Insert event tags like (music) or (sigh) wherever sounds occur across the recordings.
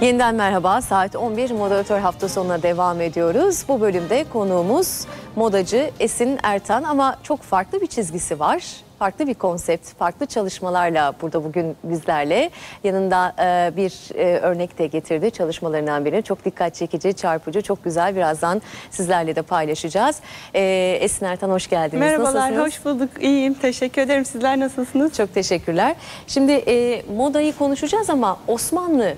Yeniden merhaba. Saat 11 moderatör hafta sonuna devam ediyoruz. Bu bölümde konuğumuz modacı Esin Ertan ama çok farklı bir çizgisi var. Farklı bir konsept, farklı çalışmalarla burada bugün bizlerle. Yanında e, bir e, örnek de getirdi çalışmalarından biri. Çok dikkat çekici, çarpıcı, çok güzel. Birazdan sizlerle de paylaşacağız. E, Esin Ertan hoş geldiniz. Merhabalar, Nasılsınız? hoş bulduk. İyiyim, teşekkür ederim. Sizler nasılsınız? Çok teşekkürler. Şimdi e, modayı konuşacağız ama Osmanlı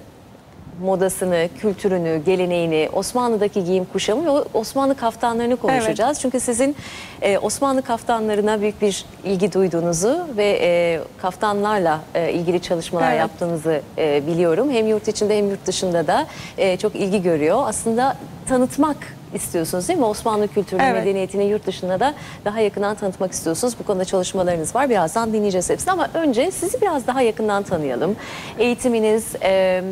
modasını, kültürünü, geleneğini, Osmanlı'daki giyim kuşamı ve Osmanlı kaftanlarını konuşacağız. Çünkü sizin e, Osmanlı kaftanlarına büyük bir ilgi duyduğunuzu ve e, kaftanlarla e, ilgili çalışmalar Evet. yaptığınızı e, biliyorum. Hem yurt içinde hem yurt dışında da e, çok ilgi görüyor. Aslında tanıtmak istiyorsunuz değil mi? Osmanlı kültürünü, Evet. medeniyetini yurt dışında da daha yakından tanıtmak istiyorsunuz. Bu konuda çalışmalarınız var. Birazdan dinleyeceğiz hepsini ama önce sizi biraz daha yakından tanıyalım. Eğitiminiz, e,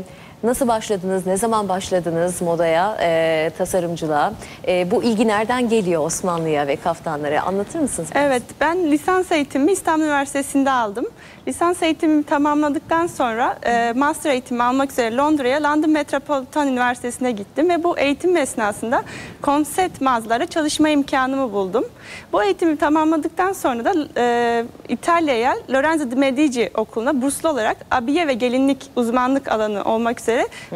nasıl başladınız, ne zaman başladınız modaya, e, tasarımcılığa? E, bu ilgi nereden geliyor Osmanlı'ya ve kaftanlara? Anlatır mısınız? biraz? Evet, ben lisans eğitimimi İstanbul Üniversitesi'nde aldım. Lisans eğitimimi tamamladıktan sonra e, master eğitimi almak üzere Londra'ya London Metropolitan Üniversitesi'ne gittim ve bu eğitim esnasında konsept mağazalara çalışma imkanımı buldum. Bu eğitimi tamamladıktan sonra da e, İtalya'ya Lorenzo de Medici Okulu'na burslu olarak abiye ve gelinlik uzmanlık alanı olmak üzere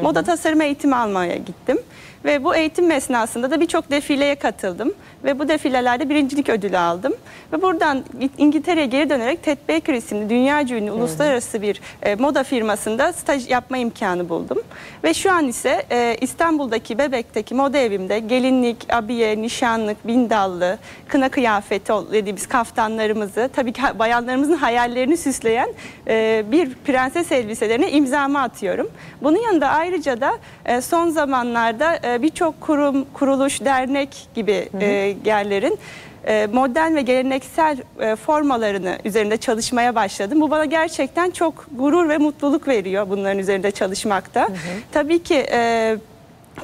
moda tasarım eğitimi almaya gittim. Ve bu eğitim esnasında da birçok defileye katıldım. Ve bu defilelerde birincilik ödülü aldım. Ve buradan İngiltere'ye geri dönerek Ted Baker isimli dünyaca ünlü uluslararası bir e, moda firmasında staj yapma imkanı buldum. Ve şu an ise e, İstanbul'daki Bebek'teki moda evimde gelinlik, abiye, nişanlık, bindallı, kına kıyafeti dediğimiz kaftanlarımızı, tabii ki bayanlarımızın hayallerini süsleyen e, bir prenses elbiselerine imzamı atıyorum. Bunun yanında ayrıca da e, son zamanlarda e, birçok kurum, kuruluş, dernek gibi e, yerlerin e, modern ve geleneksel e, formalarını üzerinde çalışmaya başladım. Bu bana gerçekten çok gurur ve mutluluk veriyor bunların üzerinde çalışmakta. Tabii ki e,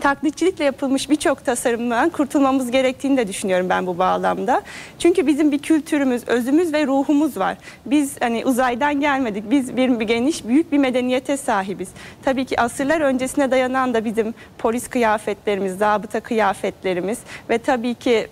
taklitçilikle yapılmış birçok tasarımdan kurtulmamız gerektiğini de düşünüyorum ben bu bağlamda. Çünkü bizim bir kültürümüz, özümüz ve ruhumuz var. Biz hani uzaydan gelmedik. Biz bir, geniş, büyük bir medeniyete sahibiz. Tabii ki asırlar öncesine dayanan da bizim polis kıyafetlerimiz, zabıta kıyafetlerimiz ve tabii ki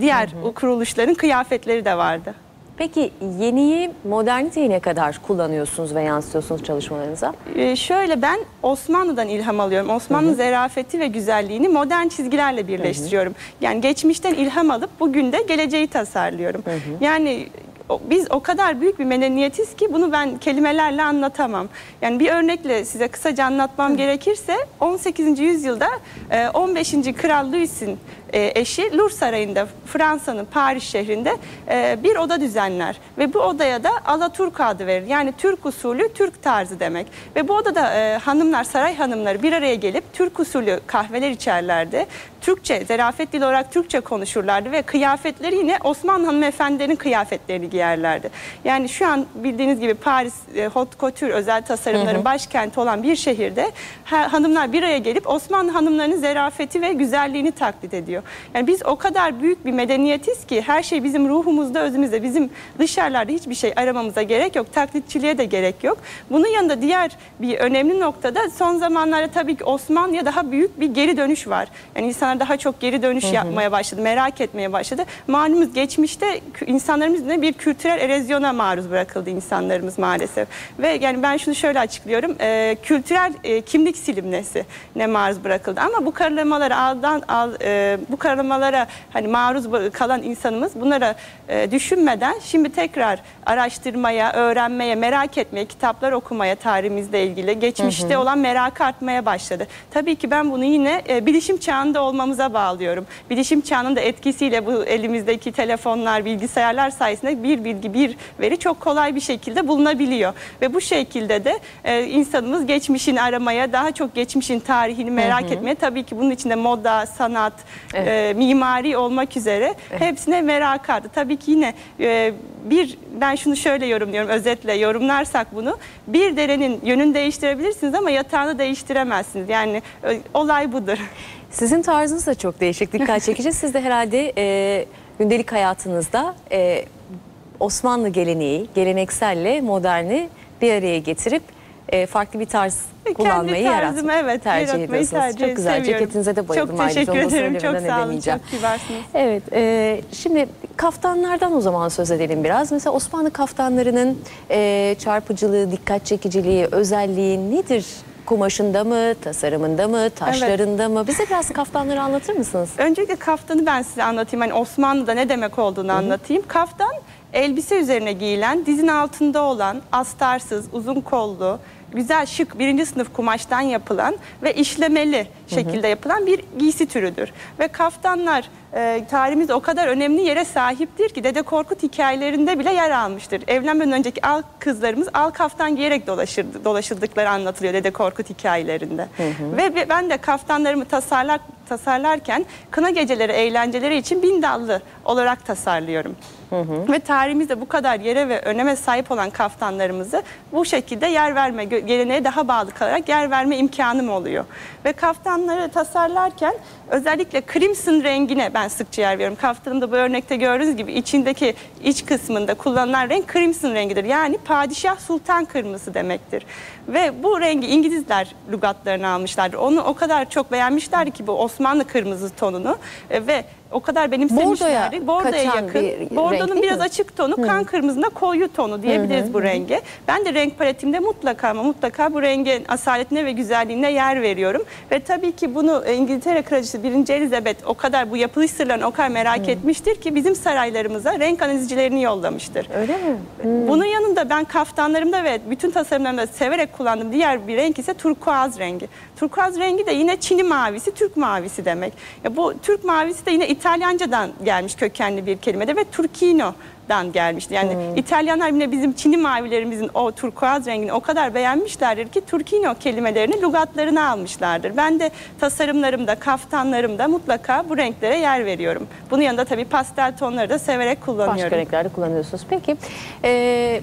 diğer o kuruluşların kıyafetleri de vardı. Peki yeniyi, moderniteyi ne kadar kullanıyorsunuz ve yansıtıyorsunuz çalışmalarınıza? Ee, şöyle ben Osmanlı'dan ilham alıyorum. Osmanlı zerafeti ve güzelliğini modern çizgilerle birleştiriyorum. Yani geçmişten ilham alıp bugün de geleceği tasarlıyorum. Yani o- biz o kadar büyük bir medeniyetiz ki bunu ben kelimelerle anlatamam. Yani bir örnekle size kısaca anlatmam gerekirse 18. yüzyılda e, 15. Kral Louis'in e, eşi Louvre Sarayı'nda Fransa'nın Paris şehrinde e, bir oda düzenler ve bu odaya da Alaturka adı verir. Yani Türk usulü Türk tarzı demek. Ve bu odada e, hanımlar saray hanımları bir araya gelip Türk usulü kahveler içerlerdi. Türkçe, zerafet dili olarak Türkçe konuşurlardı ve kıyafetleri yine Osmanlı hanımefendilerin kıyafetlerini giyerlerdi. Yani şu an bildiğiniz gibi Paris e, haute couture özel tasarımların başkenti olan bir şehirde ha- hanımlar bir araya gelip Osmanlı hanımlarının zerafeti ve güzelliğini taklit ediyor. Yani biz o kadar büyük bir medeniyetiz ki her şey bizim ruhumuzda, özümüzde. Bizim dışarılarda hiçbir şey aramamıza gerek yok. Taklitçiliğe de gerek yok. Bunun yanında diğer bir önemli noktada son zamanlarda tabii ki Osmanlı'ya daha büyük bir geri dönüş var. Yani insanlar daha çok geri dönüş yapmaya başladı, merak etmeye başladı. Malumuz geçmişte insanlarımız ne bir kültürel erozyona maruz bırakıldı insanlarımız maalesef. Ve yani ben şunu şöyle açıklıyorum. e, kültürel e, kimlik silimnesi ne maruz bırakıldı. Ama bu karalamalara aldan al, e, bu karalamalara hani maruz kalan insanımız bunlara e, düşünmeden şimdi tekrar araştırmaya, öğrenmeye, merak etmeye, kitaplar okumaya tarihimizle ilgili geçmişte olan merakı artmaya başladı. Tabii ki ben bunu yine e, bilişim çağında olmamıza bağlıyorum. Bilişim çağının da etkisiyle bu elimizdeki telefonlar, bilgisayarlar sayesinde bir bilgi, bir veri çok kolay bir şekilde bulunabiliyor. Ve bu şekilde de e, insanımız geçmişini aramaya, daha çok geçmişin tarihini merak etmeye, tabii ki bunun içinde moda, sanat, Evet. e, mimari olmak üzere hepsine merak arttı. Tabii ki yine e, bir ben şunu şöyle yorumluyorum özetle yorumlarsak bunu bir derenin yönünü değiştirebilirsiniz ama yatağını değiştiremezsiniz. Yani e, olay budur. (laughs) Sizin tarzınız da çok değişik, dikkat (laughs) çekici. Siz de herhalde e, gündelik hayatınızda e, Osmanlı geleneği, gelenekselle moderni bir araya getirip e, farklı bir tarz Kendi kullanmayı tarzımı, yaratmayı evet, tercih ediyorsunuz. tercih çok güzel. seviyorum. Ceketinize de bayıldım Çok ayrıca. teşekkür da ederim. Çok sağ olun. Çok kibarsınız. Evet, e, şimdi kaftanlardan o zaman söz edelim biraz. Mesela Osmanlı kaftanlarının e, çarpıcılığı, dikkat çekiciliği, özelliği nedir? Kumaşında mı, tasarımında mı, taşlarında mı? Bize biraz kaftanları anlatır mısınız? Öncelikle kaftanı ben size anlatayım. Hani Osmanlı'da ne demek olduğunu anlatayım. Kaftan elbise üzerine giyilen, dizin altında olan, astarsız, uzun kollu, güzel şık birinci sınıf kumaştan yapılan ve işlemeli şekilde yapılan bir giysi türüdür. Ve kaftanlar e, tarihimizde o kadar önemli yere sahiptir ki Dede Korkut hikayelerinde bile yer almıştır. Evlenmeden önceki al kızlarımız al kaftan giyerek dolaşır, dolaşıldıkları anlatılıyor Dede Korkut hikayelerinde. Ve ve ben de kaftanlarımı tasarlar, tasarlarken kına geceleri eğlenceleri için bin dallı olarak tasarlıyorum. Ve tarihimizde bu kadar yere ve öneme sahip olan kaftanlarımızı bu şekilde yer verme, geleneğe daha bağlı kalarak yer verme imkanım oluyor. Ve kaftanları tasarlarken özellikle crimson rengine ben sıkça yer veriyorum. Kaftanımda bu örnekte gördüğünüz gibi içindeki iç kısmında kullanılan renk crimson rengidir. Yani padişah sultan kırmızısı demektir. Ve bu rengi İngilizler lügatlarına almışlardır. Onu o kadar çok beğenmişler ki bu Osmanlı kırmızı tonunu ve o kadar benimsemişlerdi. Bordoya kaçan yakın. bir Bordonun biraz mi? açık tonu, kan kırmızında koyu tonu diyebiliriz bu renge. Ben de renk paletimde mutlaka ama mutlaka bu rengin asaletine ve güzelliğine yer veriyorum. Ve tabii ki bunu İngiltere Kraliçesi 1. Elizabeth o kadar bu yapılış sırlarını o kadar merak etmiştir ki bizim saraylarımıza renk analizcilerini yollamıştır. Öyle mi? Bunun yanında ben kaftanlarımda ve bütün tasarımlarımda severek kullandığım diğer bir renk ise turkuaz rengi. Turkuaz rengi de yine Çin'i mavisi, Türk mavisi demek. Ya bu Türk mavisi de yine İtalyancadan gelmiş kökenli bir kelimedir ve Turkino'dan gelmişti. Yani İtalyanlar yine bizim Çin'i mavilerimizin o turkuaz rengini o kadar beğenmişlerdir ki Turkino kelimelerini lügatlarına almışlardır. Ben de tasarımlarımda, kaftanlarımda mutlaka bu renklere yer veriyorum. Bunun yanında tabii pastel tonları da severek kullanıyorum. Başka renklerde kullanıyorsunuz. Peki e,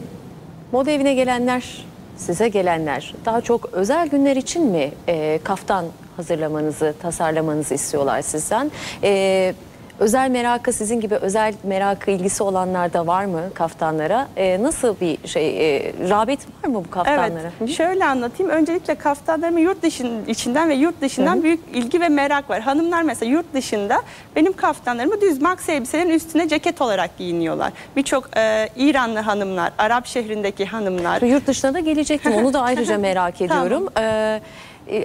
moda evine gelenler, size gelenler daha çok özel günler için mi e, kaftan hazırlamanızı, tasarlamanızı istiyorlar sizden? E, özel merakı sizin gibi özel merakı ilgisi olanlar da var mı kaftanlara? E, nasıl bir şey, e, rağbet var mı bu kaftanlara? Evet. Şöyle anlatayım. Öncelikle kaftanlarımı yurt dışın, içinden ve yurt dışından büyük ilgi ve merak var. Hanımlar mesela yurt dışında benim kaftanlarımı düz max elbiselerin üstüne ceket olarak giyiniyorlar. Birçok e, İranlı hanımlar, Arap şehrindeki hanımlar. Yurt dışına da gelecektim. Onu da ayrıca merak (laughs) ediyorum. Ee, e,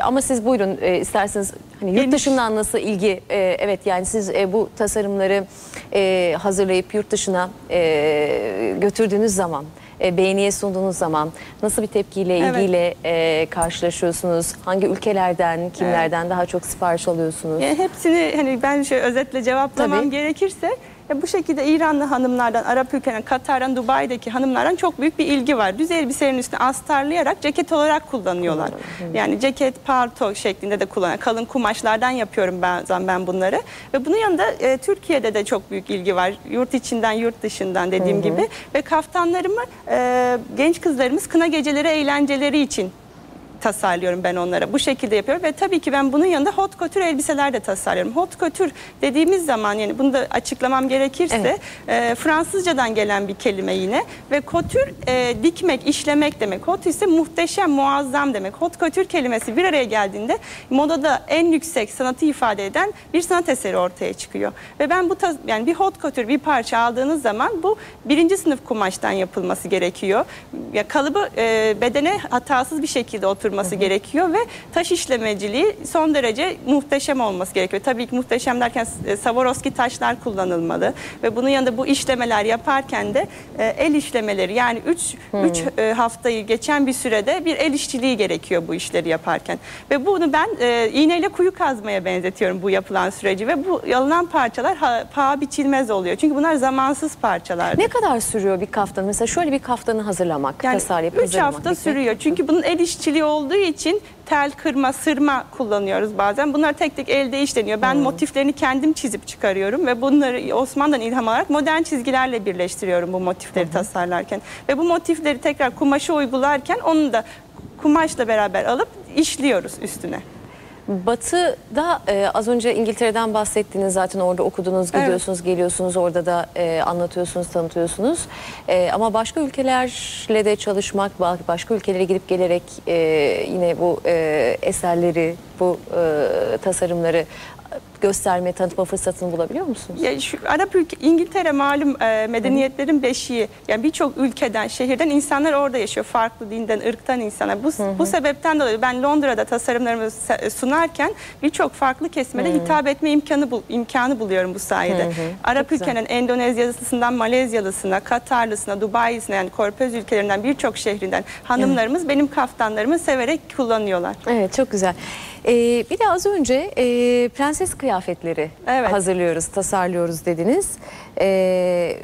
ama siz buyurun e, isterseniz hani yurt Geniş. dışından nasıl ilgi e, evet yani siz e, bu tasarımları e, hazırlayıp yurt dışına e, götürdüğünüz zaman e, beğeniye sunduğunuz zaman nasıl bir tepkiyle Evet. ilgiyle e, karşılaşıyorsunuz? Hangi ülkelerden, kimlerden daha çok sipariş alıyorsunuz? Yani hepsini hani ben şöyle özetle cevaplamam Tabii. gerekirse ya bu şekilde İranlı hanımlardan, Arap ülkelerinden, Katar'dan, Dubai'deki hanımlardan çok büyük bir ilgi var. Düz elbiselerin üstüne astarlayarak ceket olarak kullanıyorlar. Yani ceket, palto şeklinde de kullanıyor. Kalın kumaşlardan yapıyorum bazen ben bunları. Ve bunun yanında e, Türkiye'de de çok büyük ilgi var. Yurt içinden, yurt dışından dediğim gibi. Ve kaftanlarımı e, genç kızlarımız kına geceleri eğlenceleri için tasarlıyorum ben onlara. Bu şekilde yapıyorum ve tabii ki ben bunun yanında hot couture elbiseler de tasarlıyorum. Hot couture dediğimiz zaman yani bunu da açıklamam gerekirse Evet. e, Fransızcadan gelen bir kelime yine ve couture e, dikmek, işlemek demek. Hot ise muhteşem, muazzam demek. Hot couture kelimesi bir araya geldiğinde modada en yüksek sanatı ifade eden bir sanat eseri ortaya çıkıyor. Ve ben bu yani bir hot couture bir parça aldığınız zaman bu birinci sınıf kumaştan yapılması gerekiyor. Ya kalıbı e, bedene hatasız bir şekilde oturması gerekiyor ve taş işlemeciliği son derece muhteşem olması gerekiyor. Tabii ki muhteşem derken e, Swarovski taşlar kullanılmalı ve bunun yanında bu işlemeler yaparken de e, el işlemeleri yani 3 3 haftayı geçen bir sürede bir el işçiliği gerekiyor bu işleri yaparken. Ve bunu ben e, iğneyle kuyu kazmaya benzetiyorum bu yapılan süreci ve bu alınan parçalar ha, paha biçilmez oluyor. Çünkü bunlar zamansız parçalar. Ne kadar sürüyor bir kaftan? Mesela şöyle bir kaftanı hazırlamak, Yani tasarlayıp 3 hazırlamak. hafta dikmek. sürüyor. Çünkü bunun el işçiliği olduğu için tel kırma, sırma kullanıyoruz bazen. Bunlar tek tek elde işleniyor. Ben motiflerini kendim çizip çıkarıyorum ve bunları Osman'dan ilham alarak modern çizgilerle birleştiriyorum bu motifleri tasarlarken. Ve bu motifleri tekrar kumaşa uygularken onu da kumaşla beraber alıp işliyoruz üstüne. Batı'da e, az önce İngiltere'den bahsettiniz zaten orada okudunuz, Evet. gidiyorsunuz, geliyorsunuz orada da e, anlatıyorsunuz, tanıtıyorsunuz. E, ama başka ülkelerle de çalışmak, ba- başka ülkelere gidip gelerek e, yine bu e, eserleri, bu e, tasarımları gösterme, tanıtma fırsatını bulabiliyor musunuz? Ya şu Arap ülke İngiltere malum e, medeniyetlerin beşiği. Yani birçok ülkeden, şehirden insanlar orada yaşıyor. Farklı dinden, ırktan insanlar. Bu bu sebepten dolayı ben Londra'da tasarımlarımı sunarken birçok farklı kesime de hitap etme imkanı bul, imkanı buluyorum bu sayede. Arap güzel. ülkenin Endonezyalısından Malezyalısına, Katarlısına, Dubai'sine yani Körfez ülkelerinden birçok şehrinden hanımlarımız benim kaftanlarımı severek kullanıyorlar. Evet çok güzel. Ee, bir de az önce e, prenses kıyafetleri Evet. hazırlıyoruz, tasarlıyoruz dediniz. Ee,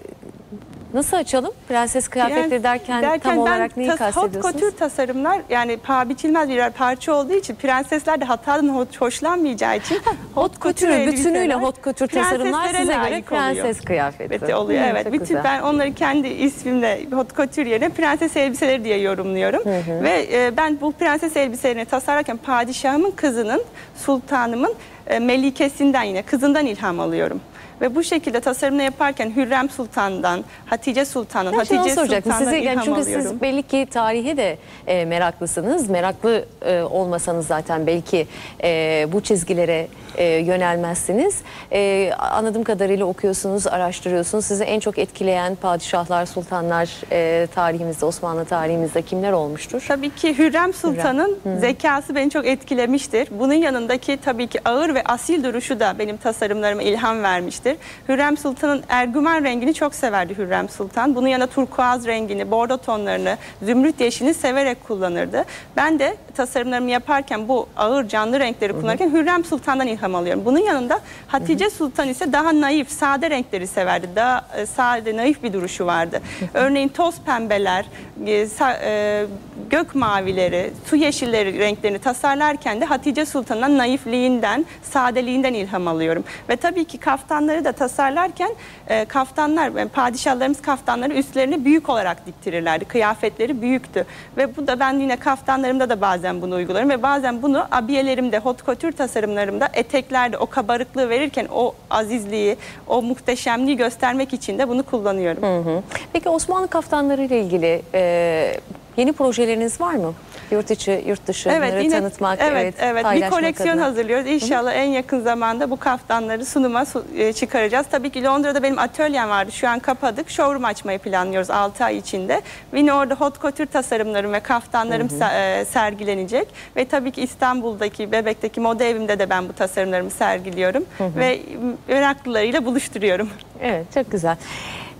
nasıl açalım? Prenses kıyafetleri Yani derken, tam olarak neyi tas- Hot kastediyorsunuz? couture tasarımlar yani paha biçilmez birer parça olduğu için prensesler de hatadan ho- hoşlanmayacağı için Hot couture bütünüyle hot couture tasarımlar size göre layık oluyor. prenses kıyafeti. Evet oluyor Hı, evet. Bütün güzel. ben onları kendi ismimle hot couture yerine prenses elbiseleri diye yorumluyorum. Ve e, ben bu prenses elbiselerini tasarlarken padişahımın kızının, sultanımın melikesinden yine kızından ilham alıyorum. Ve bu şekilde tasarımını yaparken Hürrem Sultan'dan, Hatice Sultan'dan, Hatice soracaktım. Sultan'dan Sizi, yani ilham çünkü alıyorum. siz belli ki tarihe de e, meraklısınız. Meraklı e, olmasanız zaten belki e, bu çizgilere e, yönelmezsiniz. E, anladığım kadarıyla okuyorsunuz, araştırıyorsunuz. Sizi en çok etkileyen padişahlar, sultanlar e, tarihimizde, Osmanlı tarihimizde kimler olmuştur? Tabii ki Hürrem Sultan'ın zekası beni çok etkilemiştir. Bunun yanındaki tabii ki ağır ve asil duruşu da benim tasarımlarıma ilham vermiştir. Hürrem Sultan'ın ergümen rengini çok severdi Hürrem Sultan. Bunun yanında turkuaz rengini, bordo tonlarını, zümrüt yeşilini severek kullanırdı. Ben de tasarımlarımı yaparken bu ağır canlı renkleri kullanırken Hürrem Sultan'dan ilham alıyorum. Bunun yanında Hatice Sultan ise daha naif, sade renkleri severdi. Daha e, sade, naif bir duruşu vardı. Örneğin toz pembeler, e, sa- e, gök mavileri, su yeşilleri renklerini tasarlarken de Hatice Sultan'ın naifliğinden, sadeliğinden ilham alıyorum. Ve tabii ki kaftanları da tasarlarken e, kaftanlar, yani padişahlarımız kaftanları üstlerini büyük olarak diktirirlerdi. Kıyafetleri büyüktü. Ve bu da ben yine kaftanlarımda da bazen bunu uygularım ve bazen bunu abiyelerimde, hot couture tasarımlarımda eteklerde o kabarıklığı verirken o azizliği, o muhteşemliği göstermek için de bunu kullanıyorum. Hı. Peki Osmanlı kaftanları ile ilgili e, yeni projeleriniz var mı? Yurt içi, yurt dışı bunları tanıtmak, evet, evet, bir paylaşmak koleksiyon adına. hazırlıyoruz. İnşallah en yakın zamanda bu kaftanları sunuma su- e, çıkaracağız. Tabii ki Londra'da benim atölyem vardı. Şu an kapadık. Showroom açmayı planlıyoruz 6 ay içinde. Yine orada hot couture tasarımlarım ve kaftanlarım se- e, sergilenecek. Ve tabii ki İstanbul'daki, Bebek'teki moda evimde de ben bu tasarımlarımı sergiliyorum. Ve meraklılarıyla buluşturuyorum. Evet çok güzel.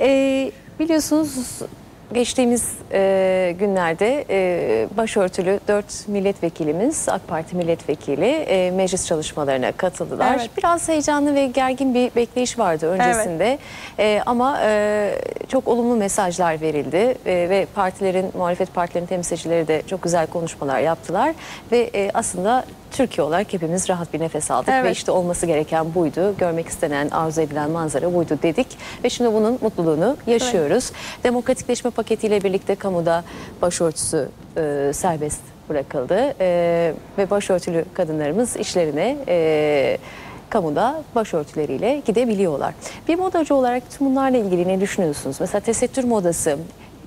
Ee, biliyorsunuz geçtiğimiz e, günlerde e, başörtülü 4 milletvekilimiz AK Parti milletvekili e, meclis çalışmalarına katıldılar. Evet. Biraz heyecanlı ve gergin bir bekleyiş vardı öncesinde E, ama e, çok olumlu mesajlar verildi E, ve partilerin muhalefet partilerin temsilcileri de çok güzel konuşmalar yaptılar ve e, aslında Türkiye olarak hepimiz rahat bir nefes aldık ve Evet. işte olması gereken buydu. Görmek istenen, arzu edilen manzara buydu dedik. Ve şimdi bunun mutluluğunu yaşıyoruz. Demokratikleşme paketiyle birlikte kamuda başörtüsü e, serbest bırakıldı. E, ve başörtülü kadınlarımız işlerine... E, kamuda başörtüleriyle gidebiliyorlar. Bir modacı olarak tüm bunlarla ilgili ne düşünüyorsunuz? Mesela tesettür modası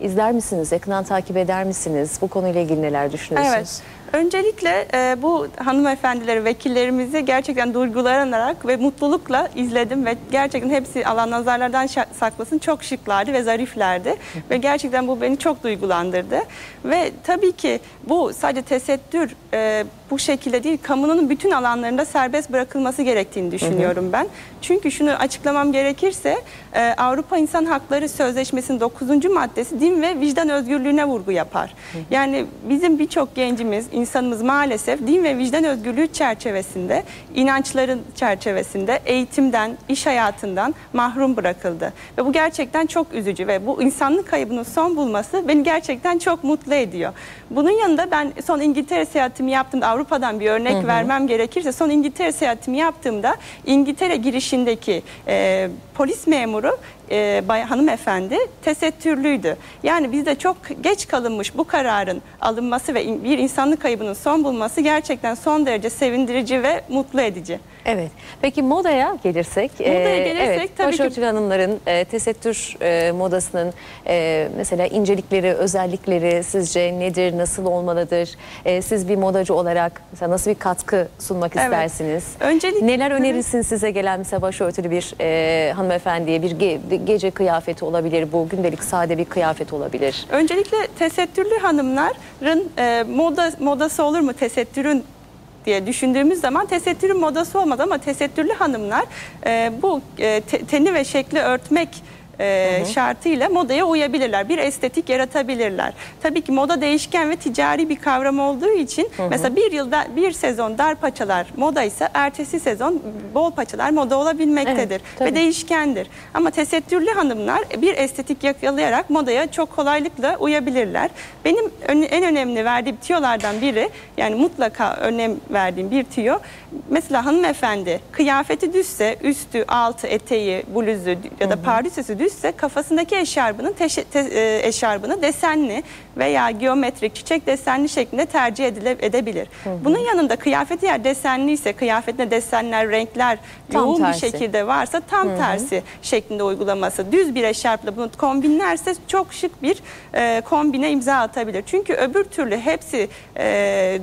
izler misiniz? Yakından takip eder misiniz? Bu konuyla ilgili neler düşünüyorsunuz? Evet. Öncelikle e, bu hanımefendileri, vekillerimizi gerçekten duygulanarak ve mutlulukla izledim ve gerçekten hepsi Allah nazarlardan saklasın çok şıklardı ve zariflerdi ve gerçekten bu beni çok duygulandırdı ve tabii ki bu sadece tesettür e, bu şekilde değil kamunun bütün alanlarında serbest bırakılması gerektiğini düşünüyorum ben. Çünkü şunu açıklamam gerekirse e, Avrupa İnsan Hakları Sözleşmesi'nin 9. maddesi din ve vicdan özgürlüğüne vurgu yapar. Yani bizim birçok gencimiz, insanımız maalesef din ve vicdan özgürlüğü çerçevesinde, inançların çerçevesinde eğitimden, iş hayatından mahrum bırakıldı. Ve bu gerçekten çok üzücü ve bu insanlık kaybının son bulması beni gerçekten çok mutlu ediyor. Bunun yanında ben son İngiltere seyahatimi yaptığımda Avrupa'dan bir örnek vermem gerekirse son İngiltere seyahatimi yaptığımda İngiltere girişindeki e, polis memuru e, bay, hanımefendi tesettürlüydü. Yani bizde çok geç kalınmış bu kararın alınması ve in- bir insanlık kaybının son bulması gerçekten son derece sevindirici ve mutlu edici. Evet. Peki modaya gelirsek, Modaya e, gelirsek evet, tabii ki- başörtülü hanımların e, tesettür e, modasının e, mesela incelikleri, özellikleri sizce nedir, nasıl olmalıdır? E, siz bir modacı olarak mesela nasıl bir katkı sunmak Evet. istersiniz? Öncelik- Neler önerirsiniz size gelen mesela başörtülü bir e, hanımefendiye bir gece kıyafeti olabilir, bu gündelik sade bir kıyafet olabilir. Öncelikle tesettürlü hanımların e, moda modası olur mu tesettürün diye düşündüğümüz zaman tesettürün modası olmaz ama tesettürlü hanımlar e, bu e, te- teni ve şekli örtmek e, şartıyla modaya uyabilirler. Bir estetik yaratabilirler. Tabii ki moda değişken ve ticari bir kavram olduğu için mesela bir yılda bir sezon dar paçalar moda ise ertesi sezon bol paçalar moda olabilmektedir Evet, tabii. ve değişkendir. Ama tesettürlü hanımlar bir estetik yakalayarak modaya çok kolaylıkla uyabilirler. Benim en önemli verdiğim tiyolardan biri yani mutlaka önem verdiğim bir tiyo mesela hanımefendi kıyafeti düzse üstü altı eteği bluzu ya da pardüsesi düzse kafasındaki eşarbının te- e, eşarbını desenli veya geometrik çiçek desenli şeklinde tercih edile- edebilir. Bunun yanında kıyafeti eğer desenliyse kıyafetine desenler renkler Tam yoğun tersi. bir şekilde varsa tam tersi şeklinde uygulaması. Düz bir eşarpla bunu kombinlerse çok şık bir e, kombine imza atabilir. Çünkü öbür türlü hepsi e,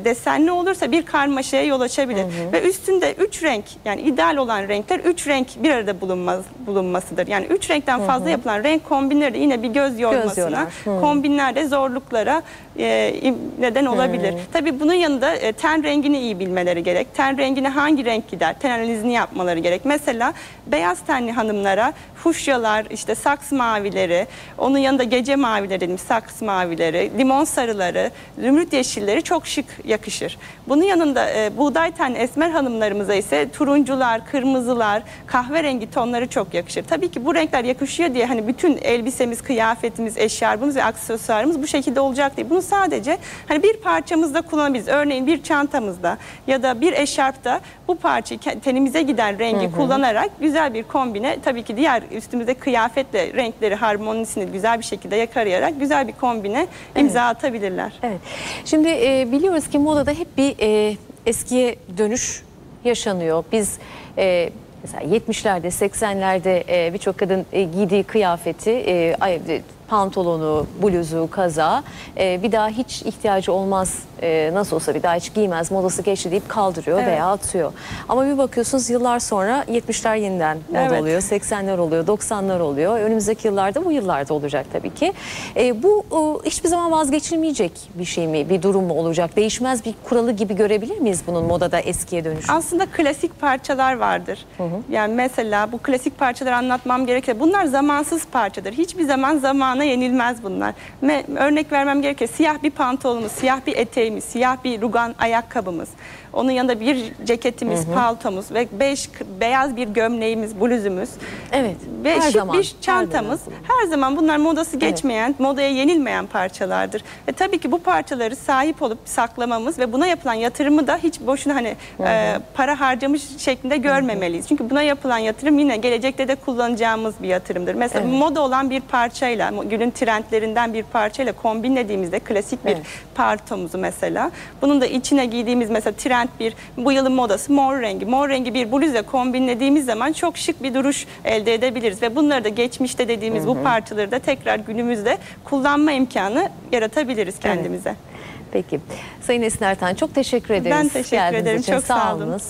desenli olursa bir karmaşaya yol açabilir. Ve üstünde üç renk yani ideal olan renkler üç renk bir arada bulunmaz, bulunmasıdır. Yani üç renkten fazla yapılan renk kombinleri de yine bir göz yormasına, yorar. Hı. kombinlerde zorluklara e, neden olabilir. Tabii bunun yanında e, ten rengini iyi bilmeleri gerek. Ten rengine hangi renk gider? Ten analizini yapmaları gerek. Mesela beyaz tenli hanımlara fuşyalar, işte saks mavileri, onun yanında gece mavileri saks mavileri, limon sarıları, zümrüt yeşilleri çok şık yakışır. Bunun yanında e, buğday tenli esmer hanımlarımıza ise turuncular, kırmızılar, kahverengi tonları çok yakışır. Tabii ki bu renkler yakışıyor diye hani bütün elbisemiz, kıyafetimiz, eşarbımız ve aksesuarımız bu şekilde olacak değil. Bunu sadece hani bir parçamızda kullanabiliriz. Örneğin bir çantamızda ya da bir eşarpta bu parçayı tenimize giden rengi kullanarak güzel bir kombine tabii ki diğer üstümüzde kıyafetle renkleri harmonisini güzel bir şekilde yakarayarak güzel bir kombine imza atabilirler. Evet. Şimdi e, biliyoruz ki modada hep bir e, eskiye dönüş yaşanıyor. Biz e, mesela 70'lerde, 80'lerde e, birçok kadın e, giydiği kıyafeti, e, pantolonu, bluzu, kaza bir daha hiç ihtiyacı olmaz e, nasıl olsa bir daha hiç giymez modası geçti deyip kaldırıyor Evet. veya atıyor. Ama bir bakıyorsunuz yıllar sonra 70'ler yeniden moda Evet. oluyor, 80'ler oluyor, 90'lar oluyor. Önümüzdeki yıllarda bu yıllarda olacak tabii ki. E, bu e, hiçbir zaman vazgeçilmeyecek bir şey mi, bir durum mu olacak? Değişmez bir kuralı gibi görebilir miyiz bunun modada eskiye dönüşü? Aslında klasik parçalar vardır. Yani mesela bu klasik parçaları anlatmam gerekirse bunlar zamansız parçadır. Hiçbir zaman zamana yenilmez bunlar. Me- örnek vermem gerekirse siyah bir pantolonumuz, siyah bir eteğimiz, siyah bir rugan ayakkabımız. Onun yanında bir ceketimiz, paltomuz ve beş, beyaz bir gömleğimiz, bluzumuz. Evet, Ve her şık zaman, bir çantamız. her Her zaman. zaman, bunlar modası geçmeyen, modaya yenilmeyen parçalardır. Ve tabii ki bu parçaları sahip olup saklamamız ve buna yapılan yatırımı da hiç boşuna hani e, para harcamış şeklinde görmemeliyiz. Çünkü buna yapılan yatırım yine gelecekte de kullanacağımız bir yatırımdır. Mesela Evet. moda olan bir parçayla, günün trendlerinden bir parçayla kombinlediğimizde klasik bir Evet. partomuzu mesela. Bunun da içine giydiğimiz mesela trend bir bu yılın modası mor rengi. Mor rengi bir bluzla kombinlediğimiz zaman çok şık bir duruş elde edebiliriz ve bunları da geçmişte dediğimiz bu parçaları da tekrar günümüzde kullanma imkanı yaratabiliriz kendimize. Peki. Sayın Esin Ertan çok teşekkür ederiz. Ben teşekkür geldiğiniz ederim. için. Çok sağ olun. olunuz.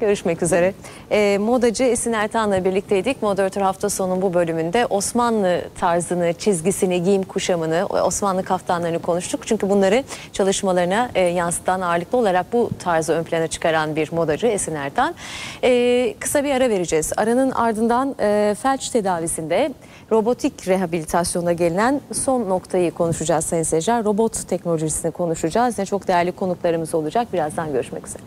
Görüşmek üzere. Ee, modacı Esin Ertan'la birlikteydik. Moderatör hafta sonu bu bölümünde Osmanlı tarzını, çizgisini, giyim kuşamını, Osmanlı kaftanlarını konuştuk. Çünkü bunları çalışmalarına e, yansıtan ağırlıklı olarak bu tarzı ön plana çıkaran bir modacı Esin Ertan. Ee, kısa bir ara vereceğiz. Aranın ardından e, felç tedavisinde robotik rehabilitasyona gelinen son noktayı konuşacağız Sayın Seyirciler. Robot teknolojisini konuşacağız. Yine çok değerli konuklarımız olacak. Birazdan görüşmek üzere.